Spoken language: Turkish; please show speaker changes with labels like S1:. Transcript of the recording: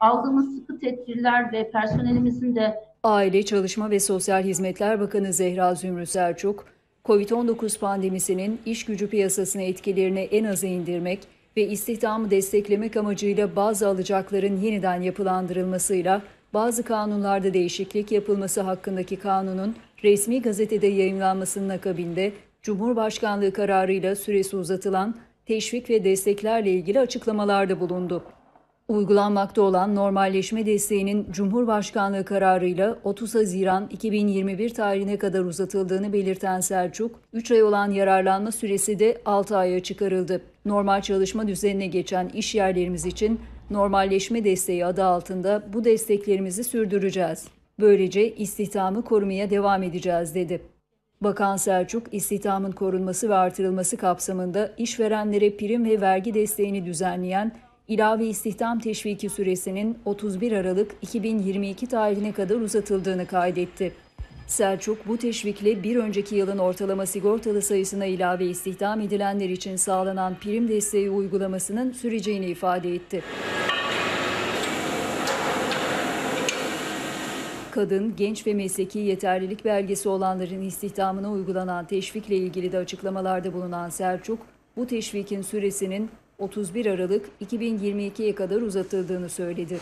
S1: aldığımız sıkı tedbirler ve personelimizin de
S2: Aile, Çalışma ve Sosyal Hizmetler Bakanı Zehra Zümrüt Selçuk, COVID-19 pandemisinin iş gücü piyasasına etkilerini en aza indirmek ve istihdamı desteklemek amacıyla bazı alacakların yeniden yapılandırılmasıyla bazı kanunlarda değişiklik yapılması hakkındaki kanunun resmi gazetede yayımlanmasının akabinde Cumhurbaşkanlığı kararıyla süresi uzatılan teşvik ve desteklerle ilgili açıklamalarda bulundu. Uygulanmakta olan normalleşme desteğinin Cumhurbaşkanlığı kararıyla 30 Haziran 2021 tarihine kadar uzatıldığını belirten Selçuk, 3 ay olan yararlanma süresi de 6 aya çıkarıldı. Normal çalışma düzenine geçen iş yerlerimiz için normalleşme desteği adı altında bu desteklerimizi sürdüreceğiz. Böylece istihdamı korumaya devam edeceğiz dedi. Bakan Selçuk, istihdamın korunması ve artırılması kapsamında işverenlere prim ve vergi desteğini düzenleyen ilave istihdam teşviki süresinin 31 Aralık 2022 tarihine kadar uzatıldığını kaydetti. Selçuk, bu teşvikle bir önceki yılın ortalama sigortalı sayısına ilave istihdam edilenler için sağlanan prim desteği uygulamasının süreceğini ifade etti. Kadın, genç ve mesleki yeterlilik belgesi olanların istihdamına uygulanan teşvikle ilgili de açıklamalarda bulunan Selçuk, bu teşvikin süresinin 31 Aralık 2022'ye kadar uzatıldığını söyledi.